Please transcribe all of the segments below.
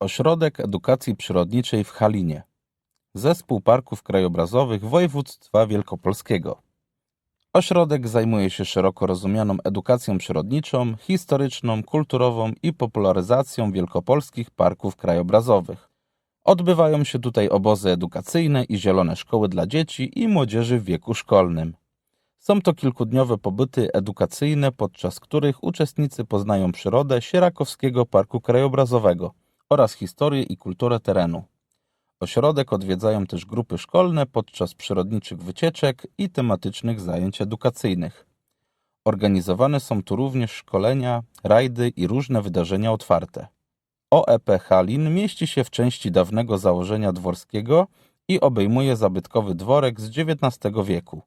Ośrodek Edukacji Przyrodniczej w Halinie. Zespół Parków Krajobrazowych Województwa Wielkopolskiego. Ośrodek zajmuje się szeroko rozumianą edukacją przyrodniczą, historyczną, kulturową i popularyzacją wielkopolskich parków krajobrazowych. Odbywają się tutaj obozy edukacyjne i zielone szkoły dla dzieci i młodzieży w wieku szkolnym. Są to kilkudniowe pobyty edukacyjne, podczas których uczestnicy poznają przyrodę Sierakowskiego Parku Krajobrazowego oraz historię i kulturę terenu. Ośrodek odwiedzają też grupy szkolne podczas przyrodniczych wycieczek i tematycznych zajęć edukacyjnych. Organizowane są tu również szkolenia, rajdy i różne wydarzenia otwarte. OEP Halin mieści się w części dawnego założenia dworskiego i obejmuje zabytkowy dworek z XIX wieku.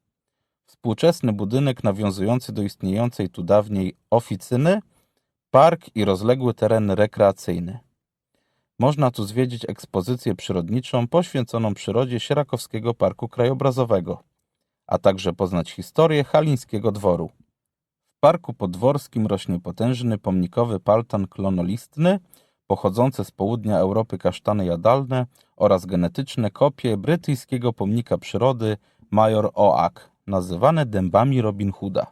Współczesny budynek nawiązujący do istniejącej tu dawniej oficyny, park i rozległy teren rekreacyjny. Można tu zwiedzić ekspozycję przyrodniczą poświęconą przyrodzie Sierakowskiego Parku Krajobrazowego, a także poznać historię Halińskiego Dworu. W parku podworskim rośnie potężny pomnikowy paltan klonolistny, pochodzące z południa Europy kasztany jadalne oraz genetyczne kopie brytyjskiego pomnika przyrody Major Oak, nazywane dębami Robin Hooda.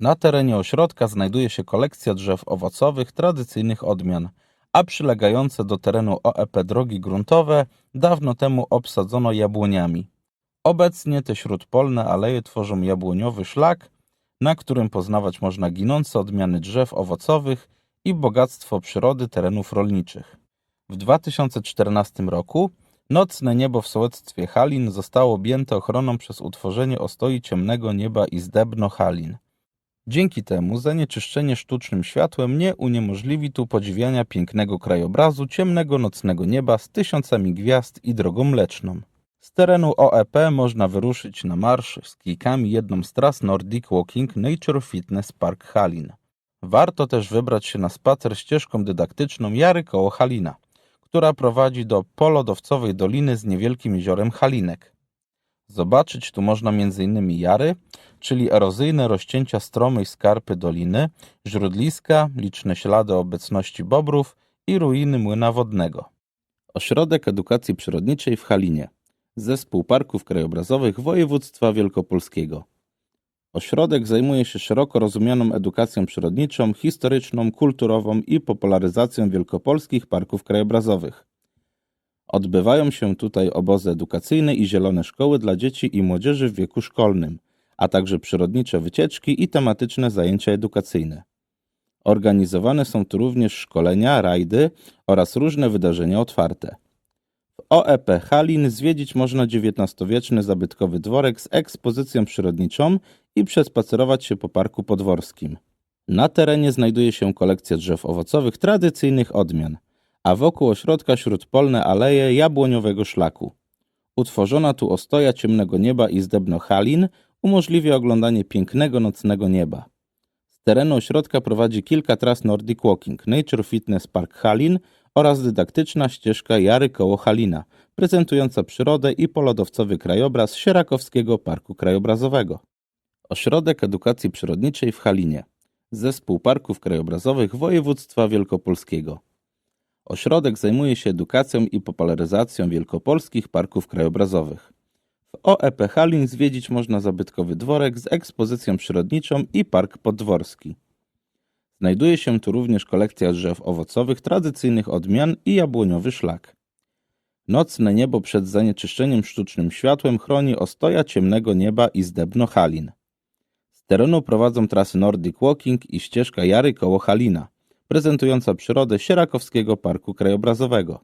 Na terenie ośrodka znajduje się kolekcja drzew owocowych tradycyjnych odmian, a przylegające do terenu OEP drogi gruntowe dawno temu obsadzono jabłoniami. Obecnie te śródpolne aleje tworzą jabłoniowy szlak, na którym poznawać można ginące odmiany drzew owocowych i bogactwo przyrody terenów rolniczych. W 2014 roku nocne niebo w sołectwie Halin zostało objęte ochroną przez utworzenie ostoi ciemnego nieba i zdebno Halin. Dzięki temu zanieczyszczenie sztucznym światłem nie uniemożliwi tu podziwiania pięknego krajobrazu ciemnego nocnego nieba z tysiącami gwiazd i drogą mleczną. Z terenu OEP można wyruszyć na marsz z kijkami jedną z tras Nordic Walking Nature Fitness Park Halin. Warto też wybrać się na spacer ścieżką dydaktyczną Jary koło Halina, która prowadzi do polodowcowej doliny z niewielkim jeziorem Halinek. Zobaczyć tu można m.in. jary, czyli erozyjne rozcięcia stromej skarpy doliny, źródliska, liczne ślady obecności bobrów i ruiny młyna wodnego. Ośrodek Edukacji Przyrodniczej w Halinie. Zespół Parków Krajobrazowych Województwa Wielkopolskiego. Ośrodek zajmuje się szeroko rozumianą edukacją przyrodniczą, historyczną, kulturową i popularyzacją wielkopolskich parków krajobrazowych. Odbywają się tutaj obozy edukacyjne i zielone szkoły dla dzieci i młodzieży w wieku szkolnym, a także przyrodnicze wycieczki i tematyczne zajęcia edukacyjne. Organizowane są tu również szkolenia, rajdy oraz różne wydarzenia otwarte. W OEP Halin zwiedzić można XIX-wieczny zabytkowy dworek z ekspozycją przyrodniczą i przespacerować się po parku podworskim. Na terenie znajduje się kolekcja drzew owocowych tradycyjnych odmian, a wokół ośrodka śródpolne aleje jabłoniowego szlaku. Utworzona tu ostoja ciemnego nieba i zdebno halin umożliwia oglądanie pięknego nocnego nieba. Z terenu ośrodka prowadzi kilka tras Nordic Walking, Nature Fitness Park Halin oraz dydaktyczna ścieżka Jary koło Halina, prezentująca przyrodę i polodowcowy krajobraz Sierakowskiego Parku Krajobrazowego. Ośrodek Edukacji Przyrodniczej w Halinie. Zespół Parków Krajobrazowych Województwa Wielkopolskiego. Ośrodek zajmuje się edukacją i popularyzacją wielkopolskich parków krajobrazowych. W OEP Halin zwiedzić można zabytkowy dworek z ekspozycją przyrodniczą i park podworski. Znajduje się tu również kolekcja drzew owocowych tradycyjnych odmian i jabłoniowy szlak. Nocne niebo przed zanieczyszczeniem sztucznym światłem chroni ostoja ciemnego nieba i zdebno Halin. Z terenu prowadzą trasy Nordic Walking i ścieżka Jary koło Halina, prezentująca przyrodę Sierakowskiego Parku Krajobrazowego.